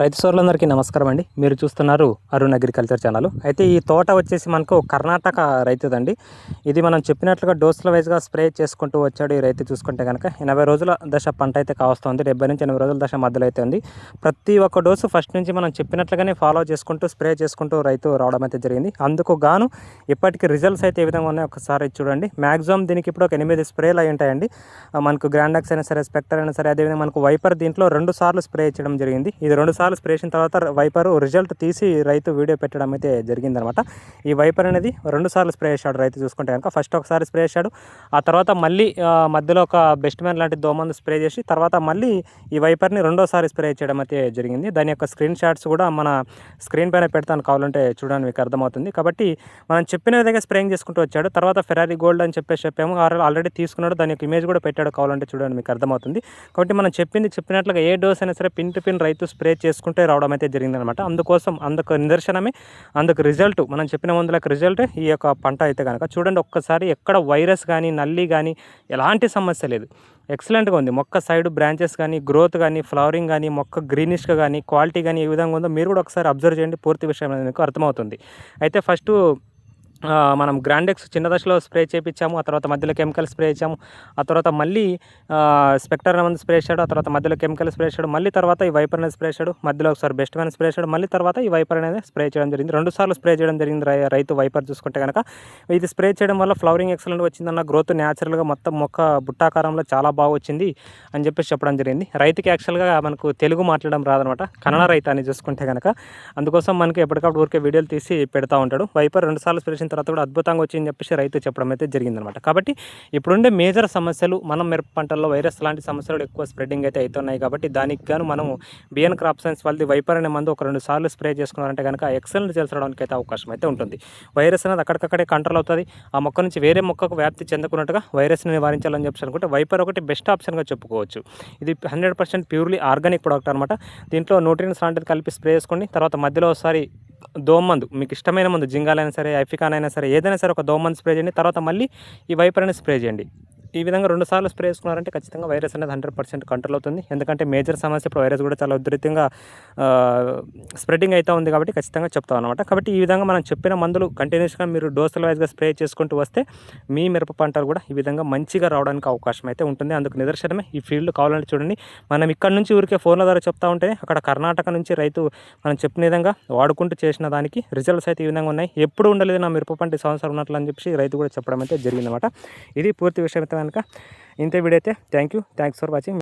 రైతు సోదరులందరికీ నమస్కారం అండి. మీరు చూస్తున్నారు అరుణ్ అగ్రికల్చర్ ఛానల్. అయితే ఈ తోట వచ్చేసి మనకు కర్ణాటక రైతుదండి. ఇది మనం చెప్పినట్లుగా డోస్ల వైజ్గా స్ప్రే చేసుకుంటూ వచ్చాడు ఈ రైతు చూసుకుంటే కనుక ఎనభై రోజుల దశ పంట అయితే కావస్తుంది. డెబ్బై నుంచి ఎనభై రోజుల దశ మధ్యలో అయితే ఉంది. ప్రతి ఒక్క డోసు ఫస్ట్ నుంచి మనం చెప్పినట్లుగానే ఫాలో చేసుకుంటూ స్ప్రే చేసుకుంటూ రైతు రావడం అయితే జరిగింది. అందుకు గాను ఇప్పటికీ రిజల్ట్స్ అయితే ఏ విధంగా ఉన్నాయో ఒకసారి చూడండి. మ్యాక్సిమం దీనికి ఇప్పుడు ఒక ఎనిమిది స్ప్రేలు అయి ఉంటాయండి. మనకు గ్రాండాక్స్ అయినా సరే స్పెక్టర్ అయినా సరే అదేవిధంగా మనకు వైపర్ దీంట్లో రెండు సార్లు స్ప్రే చేయడం జరిగింది. ఇది రెండు సార్లు స్ప్రే చేసిన తర్వాత వైపర్ రిజల్ట్ తీసి రైతు వీడియో పెట్టడం అయితే జరిగిందనమాట. ఈ వైపర్ అనేది రెండు సార్లు స్ప్రే చేశాడు రైతు చూసుకుంటే కనుక. ఫస్ట్ ఒకసారి స్ప్రే చేశాడు. ఆ తర్వాత మళ్ళీ మధ్యలో ఒక బెస్ట్ మ్యాన్ లాంటి దోమందు స్ప్రే చేసి తర్వాత మళ్ళీ ఈ వైపర్ని రెండోసారి స్ప్రే చేయడం అయితే జరిగింది. దాని యొక్క స్క్రీన్ షాట్స్ కూడా మన స్క్రీన్ పైన పెడతాను కావాలంటే చూడడానికి మీకు అర్థమవుతుంది. కాబట్టి మనం చెప్పిన విధంగా స్ప్రేయింగ్ చేసుకుంటూ వచ్చాడు. తర్వాత ఫెరారీ గోల్డ్ అని చెప్పేసి చెప్పాము. ఆల్రెడీ తీసుకున్నాడు. దాని యొక్క ఇమేజ్ కూడా పెట్టాడు కావాలంటే చూడండి మీకు అర్థమవుతుంది. కాబట్టి మనం చెప్పింది చెప్పినట్లుగా ఏ డోస్ అయినా సరే పిన్ టు పిన్ రైతు స్ప్రే చేసి చేసుకుంటే రావడం అయితే జరిగిందనమాట అందుకోసం అందుకు నిదర్శనమే అందుకు రిజల్ట్ మనం చెప్పిన మందులకు రిజల్ట్ ఈ యొక్క పంట అయితే కనుక చూడండి ఒక్కసారి ఎక్కడ వైరస్ కానీ నల్లి కానీ ఎలాంటి సమస్య లేదు. ఎక్సలెంట్గా ఉంది. మొక్క సైడ్ బ్రాంచెస్ కానీ గ్రోత్ కానీ ఫ్లవరింగ్ కానీ మొక్క గ్రీనిష్గా కానీ క్వాలిటీ కానీ ఏ విధంగా ఉందో మీరు కూడా ఒకసారి అబ్జర్వ్ చేయండి. పూర్తి విషయం అనేది మీకు అర్థమవుతుంది. అయితే ఫస్ట్ మనం గ్రాండెక్స్ చిన్న దశలో స్ప్రే చేయించాము ఆ తర్వాత మధ్యలో కెమికల్ స్ప్రే చేసాము ఆ తర్వాత మళ్ళీ స్పెక్టర్ మంది స్ప్రే చేశాడు ఆ తర్వాత మధ్యలో కెమికల్ స్ప్రే చేశాడు మళ్ళీ తర్వాత ఈ వైపర్ అనేది స్ప్రే చేశాడు మధ్యలో ఒకసారి బెస్ట్ మ్యాన్ స్ప్రే చేశాడు మళ్ళీ తర్వాత ఈ వైపర్ అనేది స్ప్రే చేయడం జరిగింది. రెండు సార్లు స్ప్రే చేయడం జరిగింది రైతు వైపర్ చూసుకుంటే కనుక ఇది స్ప్రే చేయడం వల్ల ఫ్లవరింగ్ ఎక్సలెంట్ వచ్చిందన్న గ్రోత్ న్యాచురల్గా మొత్తం మొక్క బుట్టాకారంలో చాలా బాగా వచ్చింది అని చెప్పేసి చెప్పడం జరిగింది. రైతుకి యాక్చువల్గా మనకు తెలుగు మాట్లాడడం రాదనమాట. కన్నడ రైతు అని చూసుకుంటే కనుక అందుకోసం మనకి ఎప్పటికప్పుడు ఊరికే వీడియోలు తీసి పెడతా ఉంటాడు. వైపర్ రెండు సార్లు స్ప్రే చేసిన తర్వాత కూడా అద్భుతంగా వచ్చిందని చెప్పేసి రైతు చెప్పడం అయితే జరిగిందనమాట. కాబట్టి ఇప్పుడుండే మేజర్ సమస్యలు మనం మిరప పంటల్లో వైరస్ లాంటి సమస్యలు ఎక్కువ స్ప్రెడ్డింగ్ అయితే అవుతున్నాయి కాబట్టి దానికి గాను మనం బిఎన్ క్రాప్ సైన్స్ వాళ్ళది వైపర్ అనే మందు ఒక రెండు సార్లు స్ప్రే చేసుకున్నారంటే కనుక ఎక్సలెంట్ రిజల్ట్స్ అయితే అవకాశం అయితే ఉంటుంది. వైరస్ అనేది అక్కడికక్కడే కంట్రోల్ అవుతుంది. ఆ మొక్క నుంచి వేరే మొక్కకు వ్యాప్తి చెందకున్నట్టుగా వైరస్ని నివారించాలని చెప్పి అనుకుంటే వైపర్ ఒకటి బెస్ట్ ఆప్షన్గా చెప్పుకోవచ్చు. ఇది hundred percent purely organic product అనమాట. దీంట్లో న్యూట్రియన్స్ లాంటిది కలిపి స్ప్రే చేసుకోండి. తర్వాత మధ్యలో ఒకసారి దోమందు మీకు ఇష్టమైన మందు జింగాలైనా సరే ఐఫికాన్ అయినా సరే ఏదైనా సరే ఒక దోమందు స్ప్రే చేయండి తర్వాత మళ్ళీ ఈ వైపర్ స్ప్రే చేయండి. ఈ విధంగా రెండు సార్లు స్ప్రే చేసుకున్నారంటే ఖచ్చితంగా వైరస్ అనేది హండ్రెడ్ పర్సెంట్ కంట్రోల్ అవుతుంది. ఎందుకంటే మేజర్ సమస్య ఇప్పుడు వైరస్ కూడా చాలా ఉధృతంగా స్ప్రెడింగ్ అవుతూ ఉంది కాబట్టి ఖచ్చితంగా చెప్తాం అనమాట కాబట్టి ఈ విధంగా మనం చెప్పిన మందులు కంటిన్యూస్గా మీరు డోసుల వైజ్గా స్ప్రే చేసుకుంటూ వస్తే మీ మిరప పంటలు కూడా ఈ విధంగా మంచిగా రావడానికి అవకాశం అయితే ఉంటుంది. అందుకు నిదర్శనమే ఈ ఫీల్డ్ కావాలంటే చూడండి. మనం ఇక్కడ నుంచి ఊరికే ఫోన్ల ద్వారా చెప్తా ఉంటే అక్కడ కర్ణాటక నుంచి రైతు మనం చెప్పిన విధంగా వాడుకుంటూ చేసిన దానికి రిజల్ట్స్ అయితే ఈ విధంగా ఉన్నాయి. ఎప్పుడు ఉండలేదు నా మిరప పంట సంవత్సరం ఉన్నట్లు అని చెప్పి రైతు కూడా చెప్పడం అయితే జరిగిందనమాట ఇది పూర్తి విషయం అయితే కనుక ఇంతే వీడియో అయితే. Thank you thanks for watching